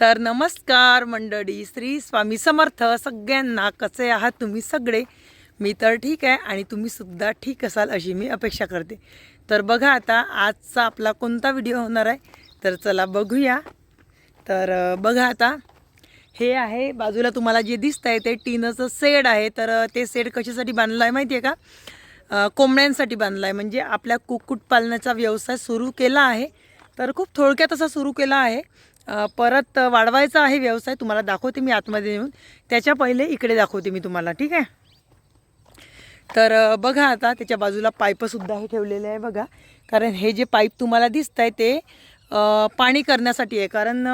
तर नमस्कार मंडळी श्री स्वामी समर्थ सगळ्यांना कसे आहात तुम्ही सगळे? मी तर ठीक आहे आणि तुम्ही सुद्धा ठीक असाल अशी मी अपेक्षा करते. तर बघा आता आजचा आपला कोणता व्हिडिओ होणार आहे? तर चला बघूया. तर बघा आता. हे आहे बाजूला तुम्हाला जे दिसत आहे ते टीनचं सेड आहे. तर ते सेड कशासाठी बांधलं आहे माहिती आहे का कोंबड्यांसाठी बांधलं आहे. म्हणजे आपल्या कुक्कुटपालनाचा व्यवसाय सुरू केला आहे. तर खूप थोडक्यात असा सुरू केला आहे. परत वाढवायचा आहे व्यवसाय तुम्हाला दाखवते मी आतमध्ये येऊन. त्याच्या पहिले इकडे दाखवते मी तुम्हाला ठीक आहे? तर बघा आता त्याच्या बाजूला पाईपसुद्धा हे ठेवलेले आहे बघा. कारण हे जे पाईप तुम्हाला दिसत आहे ते पाणी करण्यासाठी आहे. कारण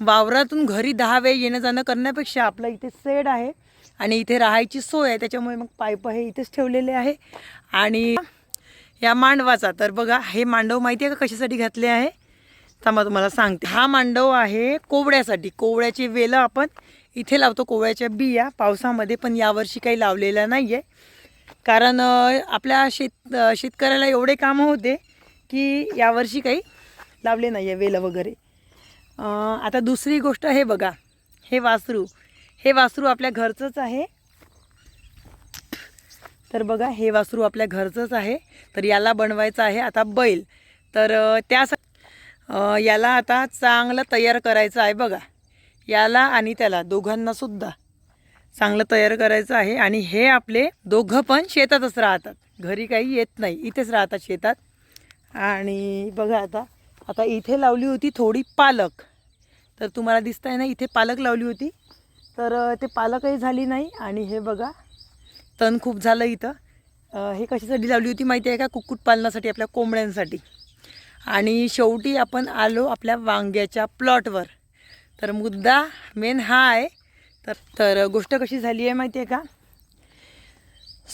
वावरातून घरी दहा वेळ येणं जाणं करण्यापेक्षा आपलं इथे सेड आहे आणि इथे राहायची सोय आहे. त्याच्यामुळे मग पाईप हे इथेच ठेवलेले आहे. आणि या मांडवाचा तर बघा हे मांडव माहिती आहे का कशासाठी घातले आहे? थांबा तुम्हाला सांगते. हा मांडव आहे कोवड्यासाठी कोवड्याची वेलं आपण इथे लावतो कोवळ्याच्या बिया. पावसामध्ये पण यावर्षी काही लावलेल्या नाही आहे कारण आपल्या शेत शेतकऱ्याला एवढे कामं होते की यावर्षी काही लावले नाही आहे वेलं वगैरे. आता दुसरी गोष्ट हे बघा. हे वासरू. हे वासरू आपल्या घरचंच आहे. तर बघा हे वासरू आपल्या घरचंच आहे. तर याला बनवायचं आहे आता बैल. तर त्यासाठी याला आता चांगलं तयार करायचं आहे बघा. याला आणि त्याला दोघांनासुद्धा चांगलं तयार करायचं आहे. आणि हे आपले दोघं पण शेतातच राहतात. घरी काही येत नाही. इथेच राहतात शेतात. आणि बघा आता आता इथे लावली होती थोडी पालक. तर तुम्हाला दिसत आहे ना इथे पालक लावली होती. तर ते पालकही झाली नाही. आणि हे बघा तण खूप झालं इथं. हे कशासाठी लावली होती माहिती आहे का? कुक्कुटपालनासाठी आपल्या कोंबड्यांसाठी. आणि शेवटी आपण आलो आपल्या वांग्याच्या प्लॉटवर. तर मुद्दा मेन हा आहे. तर तर गोष्ट कशी झाली आहे माहिती आहे का?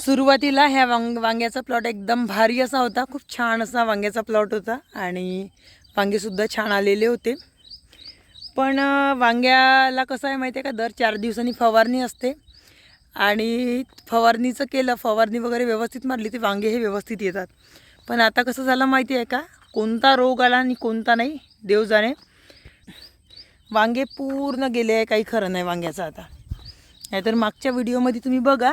सुरुवातीला ह्या वांग वांग्याचा प्लॉट एकदम भारी असा होता. खूप छान असा वांग्याचा प्लॉट होता आणि वांगेसुद्धा छान आलेले होते. पण वांग्याला कसं आहे माहिती आहे का? दर चार दिवसांनी फवारणी असते. आणि फवारणीचं केलं फवारणी वगैरे व्यवस्थित मारली ते वांगे हे व्यवस्थित येतात. पण आता कसं झालं माहिती आहे का? कोणता रोग आला आणि कोणता नाही देव जाणे. वांगे पूर्ण गेले आहे काही खरं नाही वांग्याचं आता. नाहीतर मागच्या व्हिडिओमध्ये तुम्ही बघा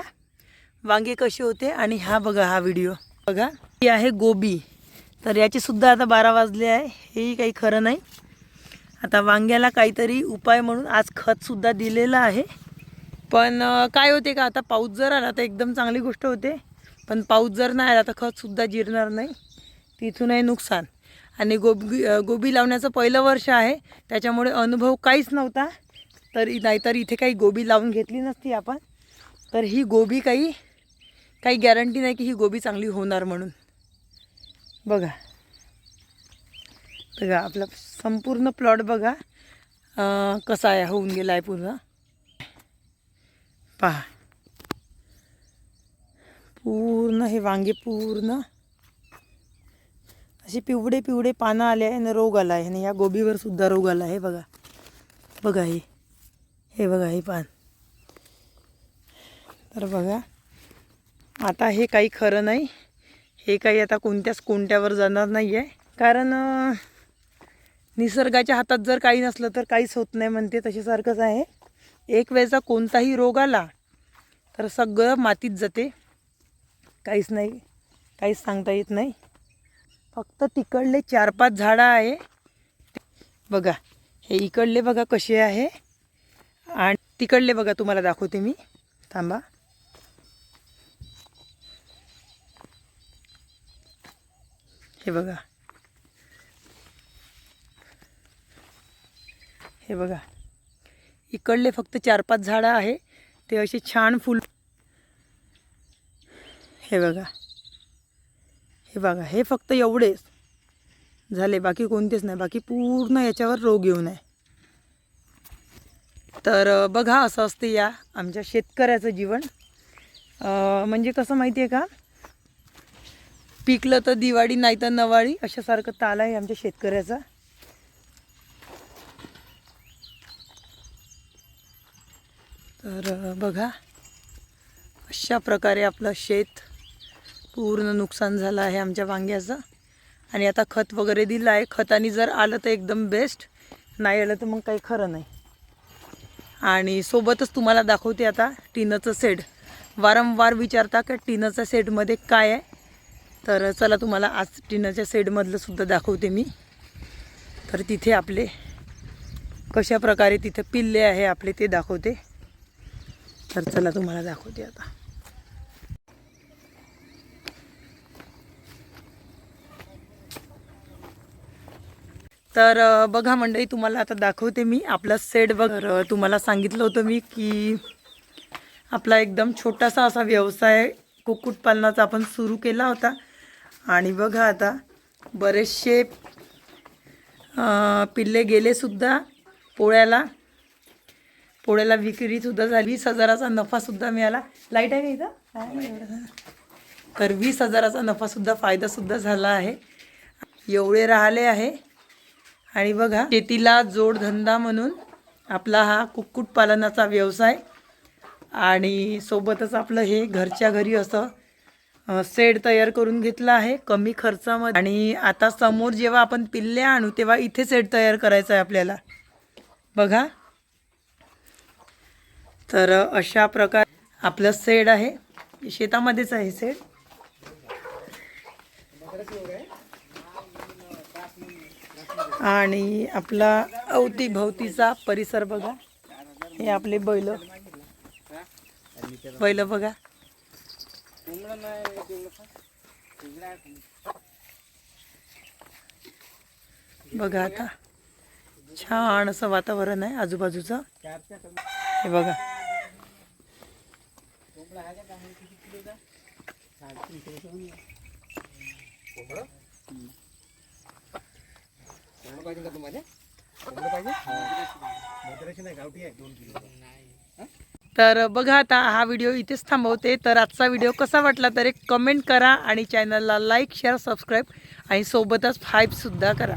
वांगे कसे होते आणि हा बघा हा व्हिडिओ. बघा ही आहे गोबी. तर याचीसुद्धा आता बारा वाजले आहे हेही काही खरं नाही. आता वांग्याला काहीतरी उपाय म्हणून आज खतसुद्धा दिलेलं आहे. पण काय होते का आता पाऊस जर आला तर एकदम चांगली गोष्ट होते. पण पाऊस जर नाही आला तर खतसुद्धा जिरणार नाही. तिथून आहे नुकसान. आणि गोबी गोबी लावण्याचं पहिलं वर्ष आहे. त्याच्यामुळे अनुभव काहीच नव्हता. तर नाहीतर इथे काही गोबी लावून घेतली नसती आपण. तर ही गोबी काही काही गॅरंटी नाही की ही गोबी चांगली होणार म्हणून. बघा. बघा आपला संपूर्ण प्लॉट बघा. कसा आहे होऊन गेला आहे पूर्ण. पहा. पूर्ण हे वांगे पूर्ण. असे पिवळे पिवळे पानं आले आहे आणि रोग आला आहे आणि या गोबीवर सुद्धा रोग आला आहे. बघा. बघा हे. हे बघा हे पान. तर बघा. आता हे काही खरं नाही. हे काही आता कोणत्याच कोणत्यावर जाणार नाही आहे. कारण निसर्गाच्या हातात जर काही नसलं तर काहीच होत नाही म्हणते. तशासारखंच आहे. एक वेळचा कोणताही रोग आला तर सगळं मातीत जाते. काहीच नाही. काहीच सांगता येत नाही. फक्त तिकडले चार पाच झाडं आहे. बघा हे इकडले बघा कसे आहे. आणि तिकडले बघा तुम्हाला दाखवते मी. थांबा. हे बघा. हे बघा. इकडले फक्त चार पाच झाडं आहे. ते असे छान फुल हे बघा. हे बघा हे फक्त एवढेच. झाले बाकी कोणतेच नाही. बाकी पूर्ण याच्यावर रोग येऊ नये. तर बघा असं असते या आमच्या शेतकऱ्याचं जीवन. म्हणजे कसं माहिती आहे का? पिकलं तर दिवाळी नाही तर नवाळी अशासारखं ताल आहे आमच्या शेतकऱ्याचा. तर बघा अशा प्रकारे आपलं शेत पूर्ण नुकसान झालं आहे आमच्या वांग्याचं. आणि आता खत वगैरे दिलं आहे. खताने जर आलं तर एकदम बेस्ट नाही आलं तर मग काही खरं नाही. आणि सोबतच तुम्हाला दाखवते आता टिनचं सेट वारंवार विचारता का टिनच्या सेटमध्ये काय आहे? तर चला तुम्हाला आज टिनच्या सेटमधलं सुद्धा दाखवते मी. तर तिथे आपले कशा प्रकारे तिथे पिल्ले आहे आपले ते दाखवते. तर चला तुम्हाला दाखवते आता. तर बघा मंडळी तुम्हाला आता दाखवते मी. आपला सेट बघ. तुम्हाला सांगितलं होतं मी की आपला एकदम छोटासा असा व्यवसाय कुक्कुटपालनाचा आपण सुरू केला होता. आणि बघा आता बरेचसे पिल्ले गेलेसुद्धा पोळ्याला. पोळ्याला विक्रीसुद्धा झाली. वीस हजाराचा नफासुद्धा मिळाला. लाइट आहे का इथं? तर वीस हजाराचा नफासुद्धा फायदासुद्धा झाला आहे. एवढे राहिले आहे. आणि बघा शेतीला जोडधंदा म्हणून आपला हा कुक्कुटपालनाचा व्यवसाय आणि सोबतच आपलं हे घरच्या घरी असं सेड शेड तयार करून घेतलं आहे कमी खर्चामध्ये. आणि आता समोर जेव्हा आपण पिल्ले आणू तेव्हा इथे सेड तयार करायचं आहे आपल्याला. बघा. तर अशा प्रकार आपलं शेड आहे. शेतामध्येच आहे शेड आणि आपला अवतीभवतीचा परिसर बघा. हे आपले बैल. बैल बघा. बघा आता. छान असं वातावरण आहे आजूबाजूचं. हे बघा. तर बघा आता हा व्हिडिओ इथेच थांबवते. तर आजचा व्हिडिओ कसा वाटला तर एक कमेंट करा आणि चॅनलला लाईक शेअर सबस्क्राईब आणि सोबतच फाईपसुद्धा करा.